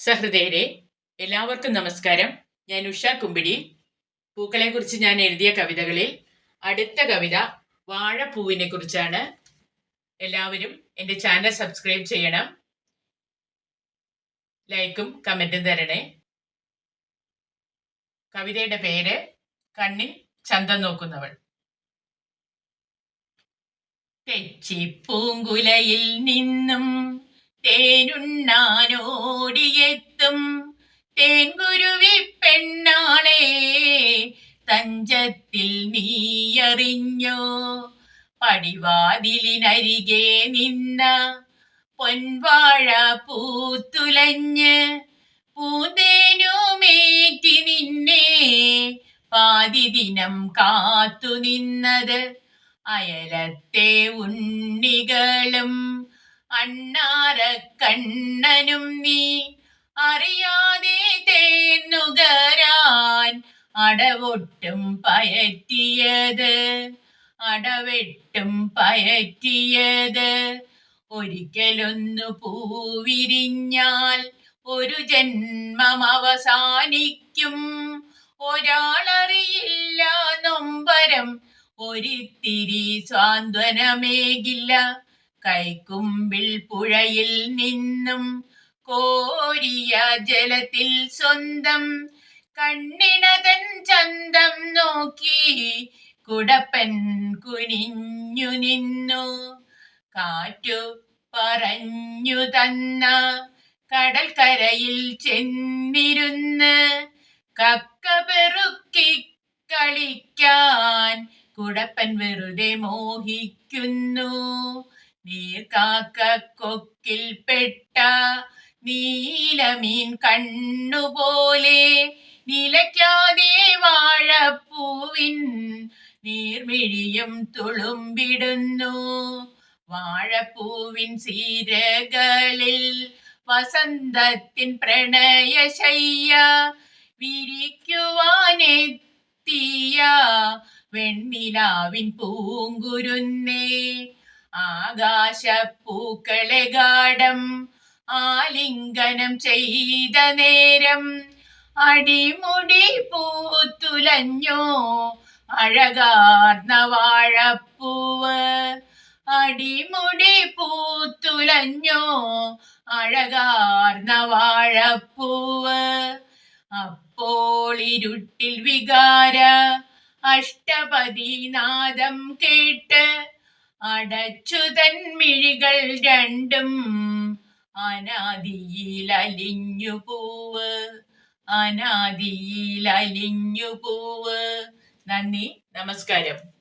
സഹൃദയരെ എല്ലാവർക്കും നമസ്കാരം. ഞാൻ ഉഷ കുമ്പിടി. പൂക്കളെ കുറിച്ച് ഞാൻ എഴുതിയ കവിതകളിൽ അടുത്ത കവിത വാഴപ്പൂവിനെ കുറിച്ചാണ്. എല്ലാവരും എന്റെ ചാനൽ സബ്സ്ക്രൈബ് ചെയ്യണം. ലൈക്കും കമന്റും തരണേ. കവിതയുടെ പേര് കണ്ണിൽ ചന്തം നോക്കുന്നവൾ. തെച്ചിപ്പൂങ്കുലയിൽ നിന്നും തേനുണ്ണാനോടിയെത്തും തേൻകുരുവി പെണ്ണാളെ തഞ്ചത്തിൽ നീയറിഞ്ഞോ? പടിവാതിലിനരികെ നിന്ന പൊൻവാഴ പൂത്തുലഞ്ഞ് പൂതേനുമേറ്റി നിന്നെ പാതി ദിനം കാത്തു നിന്നത് അയലത്തെ ഉണ്ണികളും അണ്ണാര കണ്ണനും നീ അറിയാതെ തേന്നുകരാൻ അടവൊട്ടും പയറ്റിയത് അടവെട്ടും പയറ്റിയത്. ഒരിക്കലൊന്നു പൂവിരിഞ്ഞാൽ ഒരു ജന്മം അവസാനിക്കും. ഒരാളറിയില്ല നൊമ്പരം ഒരിത്തിരി സ്വാന്തനമേകില്ല. കൈക്കുമ്പിൽ പുഴയിൽ നിന്നും കോരിയ ജലത്തിൽ സ്വന്തം കണ്ണിണതൻ ചന്തം നോക്കി കുടപ്പൻ കുനിഞ്ഞു നിന്നു. കാറ്റു പറഞ്ഞു തന്ന കടൽക്കരയിൽ ചെന്നിരുന്ന് കക്ക പെറുക്കി കളിക്കാൻ കുടപ്പൻ വെറുതെ മോഹിക്കുന്നു. നീർക്കാക്ക കൊക്കിൽപ്പെട്ട നീലമീൻ കണ്ണുപോലെ നിലയ്ക്കാതെ വാഴപ്പൂവിൻ നീർമിഴിയും തുളുമ്പിടുന്നു. വാഴപ്പൂവിൻ സീരകളിൽ വസന്തത്തിൻ പ്രണയശയ്യ വിരിക്കുവാനെത്തിയ വെണ്ണിലാവിൻ പൂങ്കുരുന്നേ. ആകാശപ്പൂക്കളെ ഗാഠം ആലിംഗനം ചെയ്ത നേരം അടിമുടി പൂത്തുലഞ്ഞോ അഴകാർന്ന വാഴപ്പൂവ്. അടിമുടി പൂത്തുലഞ്ഞോ അഴകാർന്ന വാഴപ്പൂവ്. അപ്പോൾ ഇരുട്ടിൽ വികാര അഷ്ടപതിനാദം കേട്ട് അടച്ചു തൻമിഴികൾ രണ്ടും അനാദിയിൽ അലിഞ്ഞു പൂവ്. അനാദിയിൽ അലിഞ്ഞു പൂവ്. നന്ദി നമസ്കാരം.